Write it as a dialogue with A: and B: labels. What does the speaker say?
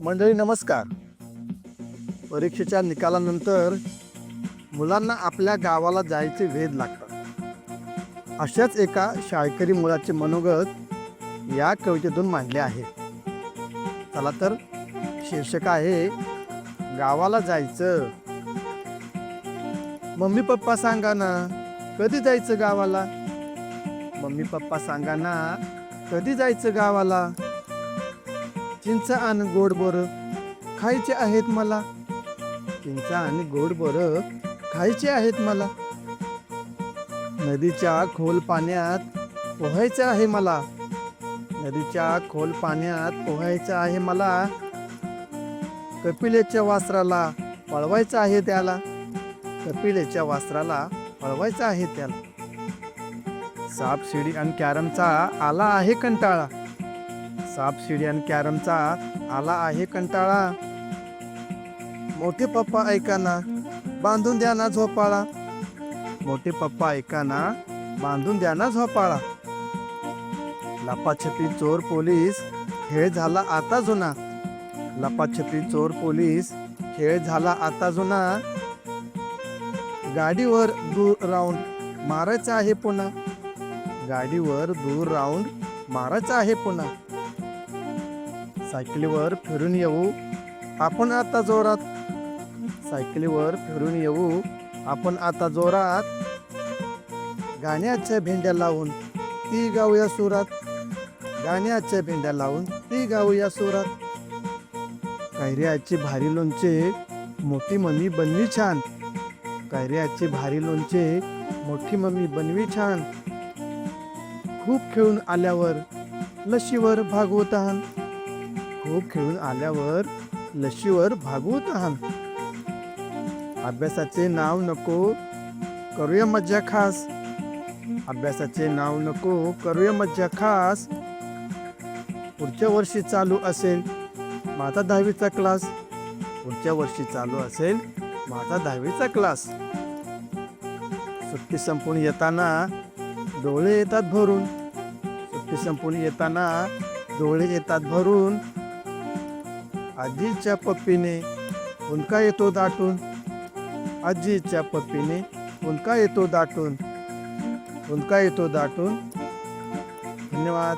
A: मंडळी नमस्कार. परीक्षेच्या निकालानंतर मुलांना आपल्या गावाला जायचे वेध लागतात. अशाच एका शाळकरी मुलाचे मनोगत या कवितेतून मांडले आहे. चला तर शीर्षक आहे गावाला जायचं. मम्मी पप्पा सांगा ना कधी जायचं गावाला? मम्मी पप्पा सांगा ना कधी जायचं गावाला? चिंच आणि गोड बोर खायचे आहेत मला. चिंच आणि गोड बोर खायचे आहेत मला. नदीच्या खोल पाण्यात पोहायचं आहे मला. नदीच्या खोल पाण्यात पोहायचं आहे मला. कपिलेच्या वासराला पळवायचं आहे त्याला. कपिलेच्या वासराला पळवायचं आहे त्याला. साप शिडी आणि कॅरमचा आला आहे कंटाळा. सापशिडी आणि कॅरमचा आला आहे कंटाळा. मोठे पप्पा ऐकाना बांधून द्या ना झोपाळा. मोठे पप्पा ऐकाना बांधून द्या ना झोपाळा. लपाछपी चोर पोलीस खेळ झाला आता जुना. लपाछपी चोर पोलीस खेळ झाला आता जुना. गाडीवर दूर राऊंड मारायचं आहे पुन्हा. गाडीवर दूर राऊंड मारायचं आहे पुन्हा. सायकलीवर फिरून येऊ. आपण आता जोरात. सायकलीवर फिरून येऊ. आपण आता जोरात. गाण्याच्या भेंड्या लावून ती गाऊया सुरात. गाण्याच्या भेंड्या लावून ती गाऊया सुरात. कैऱ्याचे भारी लोणचे मोठी मम्मी बनवी छान. कैऱ्याचे भारी लोणचे मोठी मम्मी बनवी छान. खूप खेळून आल्यावर लशीवर भागवत खूप खेळून आल्यावर लशीवर भागवत आहान अभ्यासाचे नाव नको करूया मज्जा खास. अभ्यासाचे नाव नको करूया मज्जा खास. पुढच्या वर्षी चालू असेल माझा दहावीचा क्लास. पुढच्या वर्षी चालू असेल माझा दहावीचा क्लास. सुट्टी संपून येताना डोळे येतात भरून. सुट्टी संपून येताना डोळे येतात भरून. आजीच्या पप्पीने उनका येतो दाटून. आजीच्या पप्पीने उनका येतो दाटून. उनका येतो दाटून. धन्यवाद.